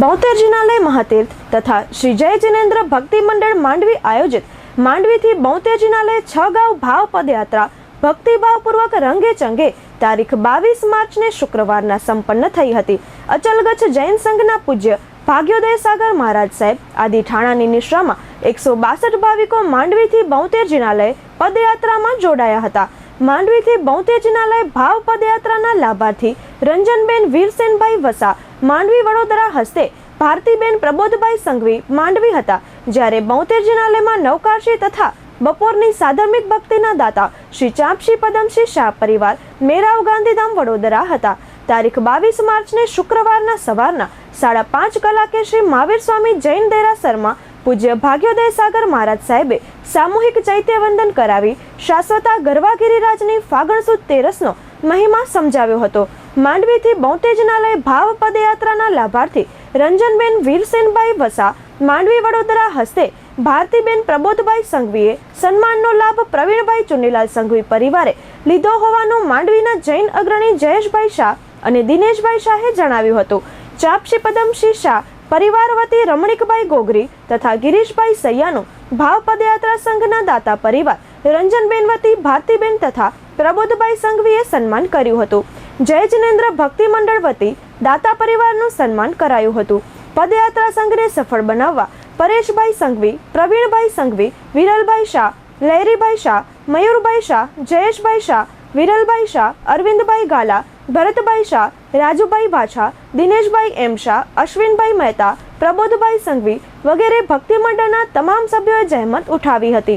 બોતેર જિનાલય મહાતીર્થ તથા શ્રી જય જિનેન્દ્ર ભક્તિ મંડળ માંડવી આયોજિત માંડવીથી બોતેર જિનાલય છ ગાંવ ભાવ પદયાત્રા ભક્તિભાવપૂર્વક રંગે ચંગે તારીખ બાવીસ માર્ચને શુક્રવારના સંપન્ન થઈ હતી. અચલગચ્છ જૈન સંઘના પૂજ્ય ભાગ્યોદય સાગર મહારાજ સાહેબ આદિ ઠાણાની નિશ્રામાં એકસો બાસઠ ભાવિકો માંડવીથી બોતેર જિનાલય પદયાત્રામાં જોડાયા હતા. માંડવીથી બહુતેજનાલય જિનાલય ભાવ પદયાત્રાના લાભાર્થી રંજનબેન વીરસેનભાઈ વસા માંડવી વડોદરા હસ્તે ભારતીબેન પ્રબોધભાઈ સંઘવી માંડવી હતા. જ્યારે બહુતેજનાલયમાં જિનાલયમાં નવકારશી તથા બપોરની સાધર્મિક ભક્તિના દાતા શ્રી ચાંપશી પદમશી શાહ પરિવાર મેરાવ ગાંધીધામ વડોદરા હતા. તારીખ બાવીસ માર્ચને શુક્રવારના સવારના સાડા પાંચ કલાકે શ્રી મહાવીર સ્વામી જૈન દેરાસરમાં પૂજ્ય ભાગ્યોદય સાગર મહારાજ સાહેબે સામૂહિક ચૈત્ય વંદન કરાવી શાશ્વતા ગરવા ગિરિરાજની ફાગણ સુદ તેરસનો મહિમા સમજાવ્યો હતો. માંડવીથી બહુતેજનાલય ભાવ પદયાત્રાના લાભાર્થી રંજનબેન વીરસેનભાઈ વસા માંડવી વડોદરા હસ્તે ભારતીબેન પ્રબોધભાઈ સંઘવીએ સન્માનનો લાભ પ્રવીણભાઈ ચુનીલાલ સંઘવી પરિવારે લીધો હોવાનું માંડવીના જૈન અગ્રણી જયેશભાઈ શાહ અને દિનેશભાઈ શાહે જણાવ્યું હતું ચાપશી પદમશી શાહ, પરિવાર વતી રમણીકભાઈ ગોગરી તથા ગિરીશભાઈ સૈયાનું ભાવ પદયાત્રા સંઘના દાતા પરિવાર રંજનબેન વતી ભારતીબેન તથા પ્રબોધભાઈ સંઘવીએ સન્માન કર્યું હતું. જય જિનેન્દ્ર ભક્તિ મંડળ વતી દાતા પરિવારનું સન્માન કરાયું હતું. પદયાત્રા સંઘને સફળ બનાવવા પરેશભાઈ સંઘવી, પ્રવીણભાઈ સંઘવી, વિરલભાઈ શાહ, લહેરીભાઈ શાહ, મયુરભાઈ શાહ, જયેશભાઈ શાહ વિરલભાઈ શાહ, અરવિંદભાઈ ગાલા, ભરતભાઈ શાહ, રાજુભાઈ ભાછા દિનેશભાઈ એમ શાહ, અશ્વિનભાઈ મહેતા, પ્રબોધભાઈ સંઘવી વગેરે ભક્તિ મંડળના તમામ સભ્યોએ જહેમત ઉઠાવી હતી.